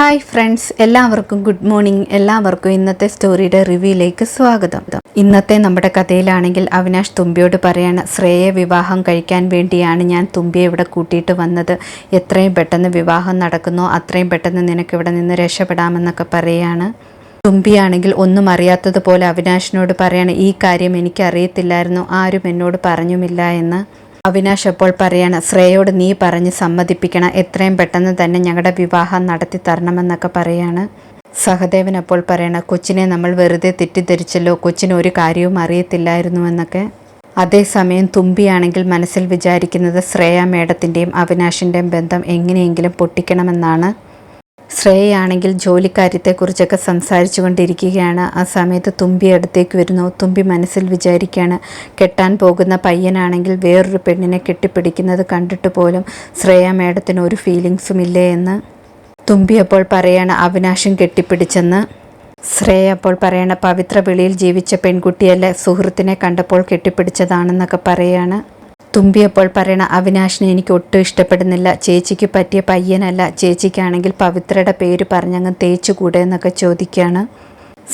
Hi friends എല്ലാവർക്കും good morning എല്ലാവർക്കും ഇന്നത്തെ സ്റ്റോറിയുടെ റിവ്യൂയിലേക്ക് സ്വാഗതം. ഇന്നത്തെ നമ്മുടെ കഥയിലാണെങ്കിൽ അവിനാഷ് തുമ്പിയോട് പറയാണ് ശ്രേയെ വിവാഹം കഴിക്കാൻ വേണ്ടിയാണ് ഞാൻ തുമ്പിയെ ഇവിടെ കൂട്ടിയിട്ട് വന്നത്. എത്രയും പെട്ടെന്ന് വിവാഹം നടക്കുന്നോ അത്രയും പെട്ടെന്ന് നിനക്ക് ഇവിടെ നിന്ന് രക്ഷപ്പെടാമെന്നൊക്കെ പറയാണ്. തുമ്പിയാണെങ്കിൽ ഒന്നും അറിയാത്തതുപോലെ അവിനാഷിനോട് പറയാണ് ഈ കാര്യം എനിക്കറിയത്തില്ലായിരുന്നു ആരും എന്നോട് പറഞ്ഞുമില്ല എന്ന്. അവിനാഷ് അപ്പോൾ പറയാണ് ശ്രേയോട് നീ പറഞ്ഞ് സമ്മതിപ്പിക്കണം എത്രയും പെട്ടെന്ന് തന്നെ ഞങ്ങളുടെ വിവാഹം നടത്തി തരണമെന്നൊക്കെ പറയാണ്. സഹദേവൻ അപ്പോൾ പറയണ കൊച്ചിനെ നമ്മൾ വെറുതെ തെറ്റിദ്ധരിച്ചല്ലോ കൊച്ചിന് ഒരു കാര്യവും അറിയത്തില്ലായിരുന്നു എന്നൊക്കെ അതേസമയം തുമ്പിയാണെങ്കിൽ മനസ്സിൽ വിചാരിക്കുന്നത് ശ്രേയ മേഡത്തിന്റെയും അവിനാഷിന്റെയും ബന്ധം എങ്ങനെയെങ്കിലും പൊട്ടിക്കണമെന്നാണ്. ശ്രേയയാണെങ്കിൽ ജോലിക്കാര്യത്തെക്കുറിച്ചൊക്കെ സംസാരിച്ചു കൊണ്ടിരിക്കുകയാണ് ആ സമയത്ത് തുമ്പി അടുത്തേക്ക് വരുന്നു. തുമ്പി മനസ്സിൽ വിചാരിക്കുകയാണ് കെട്ടാൻ പോകുന്ന പയ്യനാണെങ്കിൽ വേറൊരു പെണ്ണിനെ കെട്ടിപ്പിടിക്കുന്നത് കണ്ടിട്ട് പോലും ശ്രേയ മേഡത്തിന് ഒരു ഫീലിങ്സും ഇല്ലേ എന്ന്? തുമ്പി അപ്പോൾ പറയാണ് അവിനാശം കെട്ടിപ്പിടിച്ചെന്ന്. ശ്രേയ അപ്പോൾ പറയണ പവിത്ര വെളിയിൽ ജീവിച്ച പെൺകുട്ടിയല്ല സുഹൃത്തിനെ കണ്ടപ്പോൾ കെട്ടിപ്പിടിച്ചതാണെന്നൊക്കെ പറയാണ്. തുമ്പിയപ്പോൾ പറയണ അവിനാശിനെ എനിക്ക് ഒട്ടും ഇഷ്ടപ്പെടുന്നില്ല. ചേച്ചിക്ക് പറ്റിയ പയ്യനല്ല. ചേച്ചിക്കാണെങ്കിൽ പവിത്രയുടെ പേര് പറഞ്ഞങ്ങ് തേച്ചുകൂടെ എന്നൊക്കെ ചോദിക്കുകയാണ്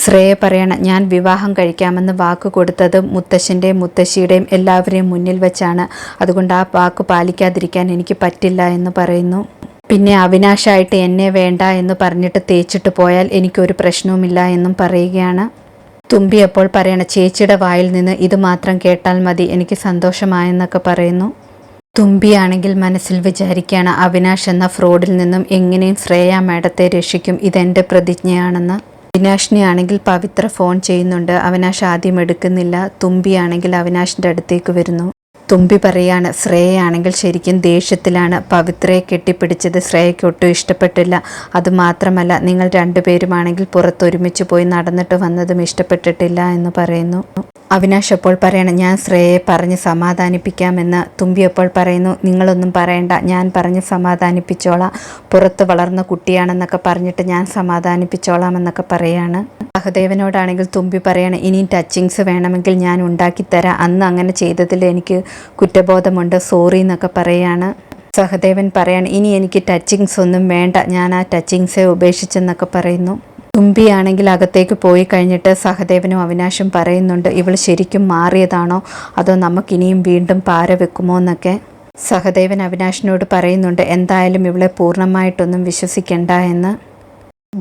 ശ്രേയ പറയണ ഞാൻ വിവാഹം കഴിക്കാമെന്ന് വാക്ക് കൊടുത്തത് മുത്തശ്ശന്റെയും മുത്തശ്ശിയുടെയും എല്ലാവരെയും മുന്നിൽ വെച്ചാണ്. അതുകൊണ്ട് ആ വാക്ക് പാലിക്കാതിരിക്കാൻ എനിക്ക് പറ്റില്ല എന്ന് പറയുന്നു. പിന്നെ അവിനാശായിട്ട് എന്നെ വേണ്ട എന്ന് പറഞ്ഞിട്ട് തേച്ചിട്ട് പോയാൽ എനിക്കൊരു പ്രശ്നവുമില്ല എന്നും പറയുകയാണ്. തുമ്പി അപ്പോൾ പറയണ ചേച്ചിയുടെ വായിൽ നിന്ന് ഇത് മാത്രം കേട്ടാൽ മതി എനിക്ക് സന്തോഷമായെന്നൊക്കെ പറയുന്നു. തുമ്പിയാണെങ്കിൽ മനസ്സിൽ വിചാരിക്കുകയാണ് അവിനാഷ് എന്ന ഫ്രോഡിൽ നിന്നും എങ്ങനെയും ശ്രേയ മേഡത്തെ രക്ഷിക്കും ഇതെന്റെ പ്രതിജ്ഞയാണെന്ന്. അവിനാഷിനെ ആണെങ്കിൽ പവിത്ര ഫോൺ ചെയ്യുന്നുണ്ട് അവിനാഷ് ആദ്യം എടുക്കുന്നില്ല തുമ്പിയാണെങ്കിൽ അവിനാഷിന്റെ അടുത്തേക്ക് വരുന്നു. തുമ്പി പറയാണ് ശ്രേയയാണെങ്കിൽ ശരിക്കും ദേഷ്യത്തിലാണ്. പവിത്രയെ കെട്ടിപ്പിടിച്ചത് ശ്രേയയ്ക്ക് ഒട്ടും ഇഷ്ടപ്പെട്ടില്ല. അതുമാത്രമല്ല നിങ്ങൾ രണ്ടുപേരുമാണെങ്കിൽ പുറത്തൊരുമിച്ച് പോയി നടന്നിട്ട് വന്നതും ഇഷ്ടപ്പെട്ടിട്ടില്ല എന്ന് പറയുന്നു. അവിനാഷ് അപ്പോൾ പറയണം ഞാൻ ശ്രേയയെ പറഞ്ഞ് സമാധാനിപ്പിക്കാമെന്ന്. തുമ്പി അപ്പോൾ പറയുന്നു നിങ്ങളൊന്നും പറയണ്ട ഞാൻ പറഞ്ഞ് സമാധാനിപ്പിച്ചോളാം. പുറത്ത് വളർന്ന കുട്ടിയാണെന്നൊക്കെ പറഞ്ഞിട്ട് ഞാൻ സമാധാനിപ്പിച്ചോളാം എന്നൊക്കെ പറയാണ്. സഹദേവനോടാണെങ്കിൽ തുമ്പി പറയണം ഇനിയും ടച്ചിങ്സ് വേണമെങ്കിൽ ഞാൻ ഉണ്ടാക്കിത്തരാം. അന്ന് അങ്ങനെ ചെയ്തതിൽ എനിക്ക് കുറ്റബോധമുണ്ട്. സോറി എന്നൊക്കെ പറയാണ്. സഹദേവൻ പറയാണ് ഇനി എനിക്ക് ടച്ചിങ്സ് ഒന്നും വേണ്ട. ഞാൻ ആ ടച്ചിങ്സെ ഉപേക്ഷിച്ചെന്നൊക്കെ പറയുന്നു. തുമ്പിയാണെങ്കിൽ അകത്തേക്ക് പോയി കഴിഞ്ഞിട്ട് സഹദേവനും അവിനാശും പറയുന്നുണ്ട് ഇവൾ ശരിക്കും മാറിയതാണോ? അതോ നമുക്കിനിയും വീണ്ടും പാര വെക്കുമോ? എന്നൊക്കെ. സഹദേവൻ അവിനാശിനോട് പറയുന്നുണ്ട് എന്തായാലും ഇവളെ പൂർണമായിട്ടൊന്നും വിശ്വസിക്കണ്ട എന്ന്.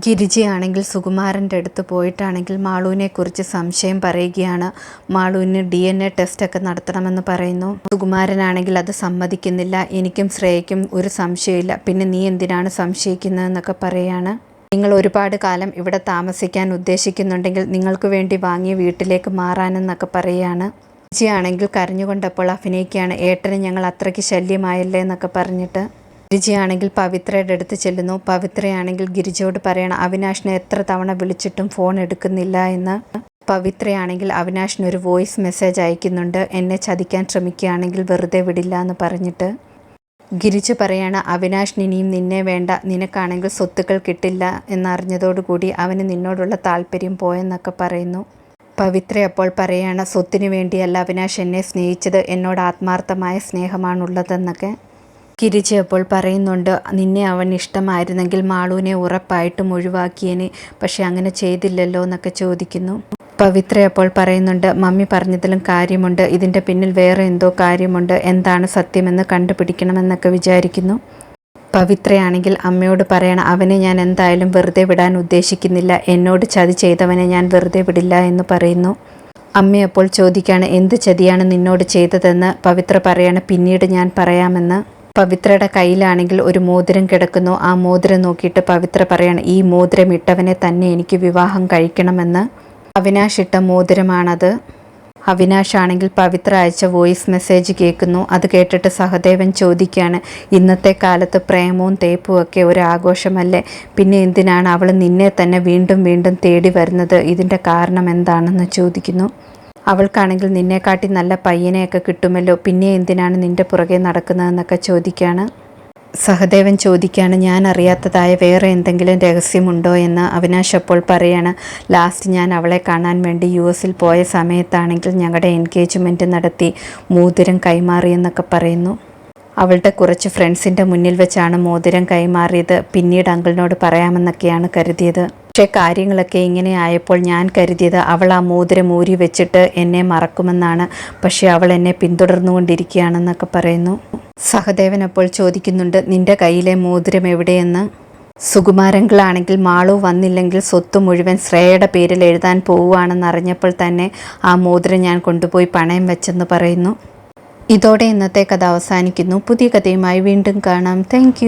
ഗിരിജയാണെങ്കിൽ സുകുമാരന്റെ അടുത്ത് പോയിട്ടാണെങ്കിൽ മാളുവിനെക്കുറിച്ച് സംശയം പറയുകയാണ്. മാളുവിന് ഡി എൻ എ ടെസ്റ്റൊക്കെ നടത്തണമെന്ന് പറയുന്നു. സുകുമാരനാണെങ്കിൽ അത് സമ്മതിക്കുന്നില്ല. എനിക്കും ശ്രേയയ്ക്കും ഒരു സംശയമില്ല പിന്നെ നീ എന്തിനാണ് സംശയിക്കുന്നതെന്നൊക്കെ പറയാണ്. നിങ്ങൾ ഒരുപാട് കാലം ഇവിടെ താമസിക്കാൻ ഉദ്ദേശിക്കുന്നുണ്ടെങ്കിൽ നിങ്ങൾക്ക് വേണ്ടി വാങ്ങിയ വീട്ടിലേക്ക് മാറാനെന്നൊക്കെ പറയുകയാണ് രുചിയാണെങ്കിൽ കരഞ്ഞുകൊണ്ടപ്പോൾ അഭിനയിക്കുകയാണ് ഏട്ടന് ഞങ്ങൾ അത്രയ്ക്ക് ശല്യമായല്ലേ എന്നൊക്കെ പറഞ്ഞിട്ട്. ഗിരിജയാണെങ്കിൽ പവിത്രയുടെ അടുത്ത് ചെല്ലുന്നു. പവിത്രയാണെങ്കിൽ ഗിരിജയോട് പറയണം അവിനാഷിനെ എത്ര തവണ വിളിച്ചിട്ടും ഫോൺ എടുക്കുന്നില്ല എന്ന്. പവിത്രയാണെങ്കിൽ അവിനാഷിന് ഒരു വോയിസ് മെസ്സേജ് അയക്കുന്നുണ്ട് എന്നെ ചതിക്കാൻ ശ്രമിക്കുകയാണെങ്കിൽ വെറുതെ വിടില്ല എന്ന് പറഞ്ഞിട്ട്. ഗിരിജ പറയാണ് അവിനാഷ് ഇനിയും നിന്നെ വേണ്ട. നിനക്കാണെങ്കിൽ സ്വത്തുക്കൾ കിട്ടില്ല എന്നറിഞ്ഞതോടുകൂടി അവന് നിന്നോടുള്ള താല്പര്യം പോയെന്നൊക്കെ പറയുന്നു. പവിത്ര അപ്പോൾ പറയാണ് സ്വത്തിനു വേണ്ടിയല്ല അവിനാഷ് എന്നെ സ്നേഹിച്ചത്. എന്നോട് ആത്മാർത്ഥമായ സ്നേഹമാണുള്ളതെന്നൊക്കെ. ഗിരിജ അപ്പോൾ പറയുന്നുണ്ട് നിന്നെ അവൻ ഇഷ്ടമായിരുന്നെങ്കിൽ മാളുവിനെ ഉറപ്പായിട്ടും ഒഴിവാക്കിയേനെ. പക്ഷെ അങ്ങനെ ചെയ്തില്ലല്ലോ എന്നൊക്കെ ചോദിക്കുന്നു. പവിത്ര അപ്പോൾ പറയുന്നുണ്ട് മമ്മി പറഞ്ഞതിലും കാര്യമുണ്ട്. ഇതിന്റെ പിന്നിൽ വേറെ എന്തോ കാര്യമുണ്ട്. എന്താണ് സത്യമെന്ന് കണ്ടുപിടിക്കണമെന്നൊക്കെ വിചാരിക്കുന്നു. പവിത്രയാണെങ്കിൽ അമ്മയോട് പറയണം അവനെ ഞാൻ എന്തായാലും വെറുതെ വിടാൻ ഉദ്ദേശിക്കുന്നില്ല. എന്നോട് ചതി ചെയ്തവനെ ഞാൻ വെറുതെ വിടില്ല എന്ന് പറയുന്നു. അമ്മയപ്പോൾ ചോദിക്കാണ് എന്ത് ചതിയാണ് നിന്നോട് ചെയ്തതെന്ന്? പവിത്ര പറയാണ് പിന്നീട് ഞാൻ പറയാമെന്ന്. പവിത്രയുടെ കയ്യിലാണെങ്കിൽ ഒരു മോതിരം കിടക്കുന്നു. ആ മോതിരം നോക്കിയിട്ട് പവിത്ര പറയാണ് ഈ മോതിരം ഇട്ടവനെ തന്നെ എനിക്ക് വിവാഹം കഴിക്കണമെന്ന്. അവിനാഷ് ഇട്ട മോതിരമാണത്. അവിനാഷ് ആണെങ്കിൽ പവിത്ര അയച്ച വോയിസ് മെസ്സേജ് കേൾക്കുന്നു. അത് കേട്ടിട്ട് സഹദേവൻ ചോദിക്കുകയാണ് ഇന്നത്തെ കാലത്ത് പ്രേമവും തേപ്പും ഒക്കെ ഒരു ആഘോഷമല്ലേ? പിന്നെ എന്തിനാണ് അവൾ നിന്നെ തന്നെ വീണ്ടും വീണ്ടും തേടി വരുന്നത്? ഇതിന്റെ കാരണം എന്താണെന്ന് ചോദിക്കുന്നു. അവൾക്കാണെങ്കിൽ നിന്നെക്കാട്ടി നല്ല പയ്യനെയൊക്കെ കിട്ടുമല്ലോ. പിന്നെ എന്തിനാണ് നിന്റെ പുറകെ നടക്കുന്നതെന്നൊക്കെ ചോദിക്കുകയാണ്. സഹദേവൻ ചോദിക്കുകയാണ് ഞാൻ അറിയാത്തതായ വേറെ എന്തെങ്കിലും രഹസ്യമുണ്ടോ? എന്ന് അവിനാശ് അപ്പോൾ പറയാണ് ലാസ്റ്റ് ഞാൻ അവളെ കാണാൻ വേണ്ടി യു എസിൽ പോയ സമയത്താണെങ്കിൽ ഞങ്ങളുടെ എൻഗേജ്മെന്റ് നടത്തി മോതിരം കൈമാറിയെന്നൊക്കെ പറയുന്നു. അവളുടെ കുറച്ച് ഫ്രണ്ട്സിന്റെ മുന്നിൽ വെച്ചാണ് മോതിരം കൈമാറിയത്. പിന്നീട് അങ്കിളിനോട് പറയാമെന്നൊക്കെയാണ് കരുതിയത്. പക്ഷേ കാര്യങ്ങളൊക്കെ ഇങ്ങനെ ആയപ്പോൾ ഞാൻ കരുതിയത് അവൾ ആ മോതിരം ഊരി വെച്ചിട്ട് എന്നെ മറക്കുമെന്നാണ്. പക്ഷേ അവൾ എന്നെ പിന്തുടർന്നുകൊണ്ടിരിക്കുകയാണെന്നൊക്കെ പറയുന്നു. സഹദേവൻ അപ്പോൾ ചോദിക്കുന്നുണ്ട് നിന്റെ കയ്യിലെ മോതിരം എവിടെയെന്ന്? സുകുമാരങ്ങളാണെങ്കിൽ മാളു വന്നില്ലെങ്കിൽ സ്വത്ത് മുഴുവൻ ശ്രേയയുടെ പേരിൽ എഴുതാൻ പോവുകയാണെന്ന് അറിഞ്ഞപ്പോൾ തന്നെ ആ മോതിരം ഞാൻ കൊണ്ടുപോയി പണയം വെച്ചെന്ന് പറയുന്നു. ഇതോടെ ഇന്നത്തെ കഥ അവസാനിക്കുന്നു. പുതിയ കഥയുമായി വീണ്ടും കാണാം. താങ്ക്